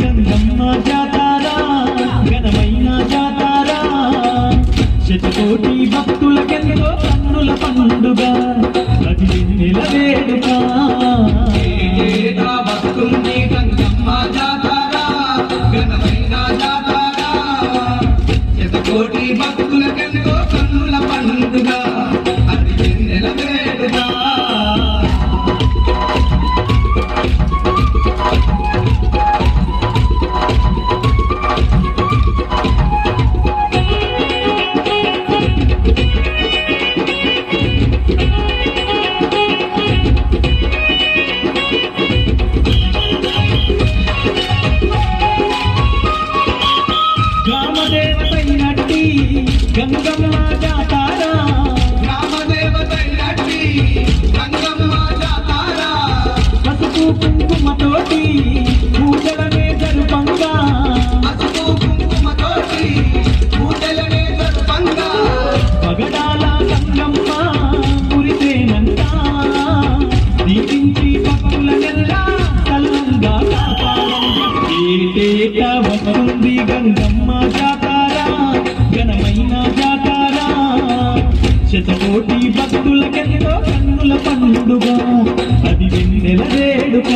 గంగమ్మ జాతారా ఘనమైన జాతారా. శతకోటి భక్తులకెంతో కన్నుల పండుగ. అది నెల వేడుక కోటి భక్తులకెన్నో కన్నుల పన్నుడుగా అది వెన్నెల వేడుక.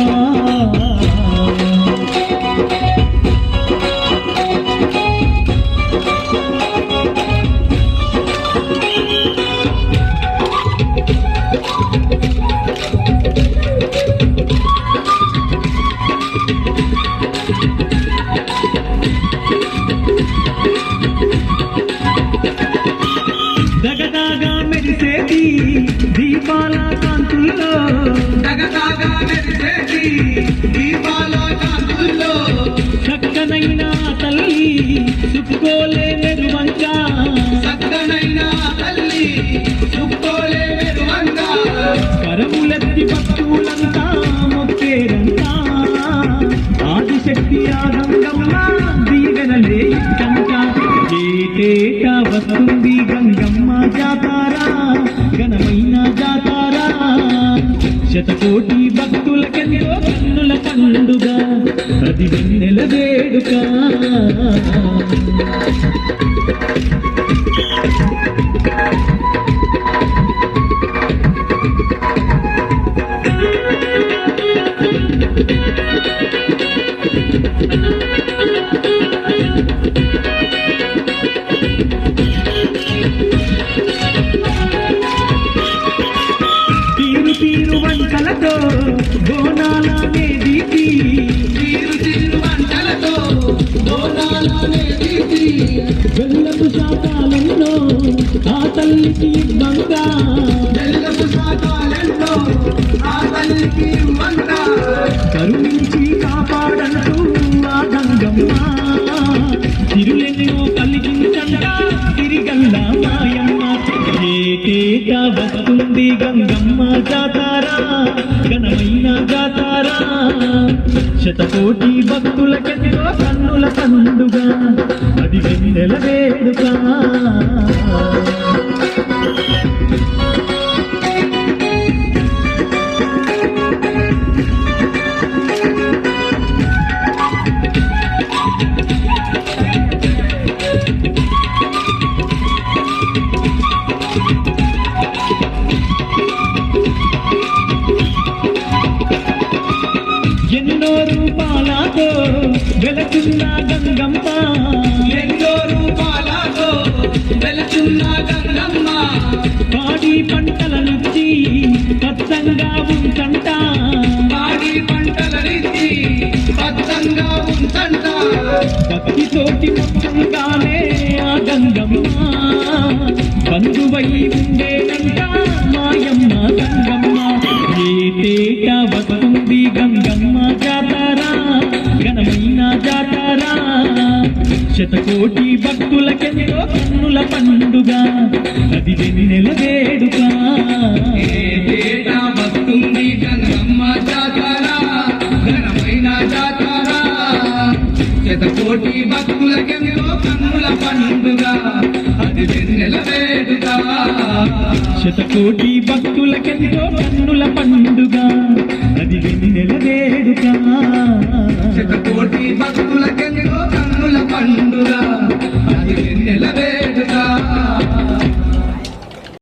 దీపాల కాంతుల్లో జగదాగా మెరిసేటి దీపాల కాంతుల్లో చక్కనైన తల్లి చుట్టుకోలే శతకోటి భక్తులకెంతో కన్నుల పండుగ ప్రతి వెన్నెల వేడుక. ఆ తల్లికి వంట కరుణించి కాపాడంటూ ఆ గంగమ్మ. తిరులెన్నో కలిగించంట తిరిగల్ల మాయమ్మ. ఏటేట వస్తుంది గంగమ్మ జాతారా ఘనమైన జాతారా. శతకోటి భక్తులకెంతో కన్నుల పండుగ. అది వెన్నెల రూపాలతో వెలకున్న గంగమ్మ. ఎన్నో రూపాలతో వెలుచున్న గంగమ్మ. పాడి పంటల నుంచి పచ్చంగా ఉంటంట పాడి పంటలనిచ్చి భద్రంగా ఉంచంట. భక్తితోటి మొత్తంగానే ఆ గంగమ్మ. బంధువై ఉండేనంట ఏటేట వస్తుంది గంగమ్మ జాతారా ఘనమైన జాతారా. శతకోటి భక్తులకెంతో కన్నుల పండుగ అది వెన్నెల వేడుక. ఏటేటా వస్తుంది గంగమ్మ జాతర ఘనమైన జాతర. శతకోటి భక్తులకెంతో కన్నుల పండుగ అది వెన్నెల వేడుక శతకోటి భక్తులకెంతో కన్నుల పండుగ. అది వెన్నెల వేడుక.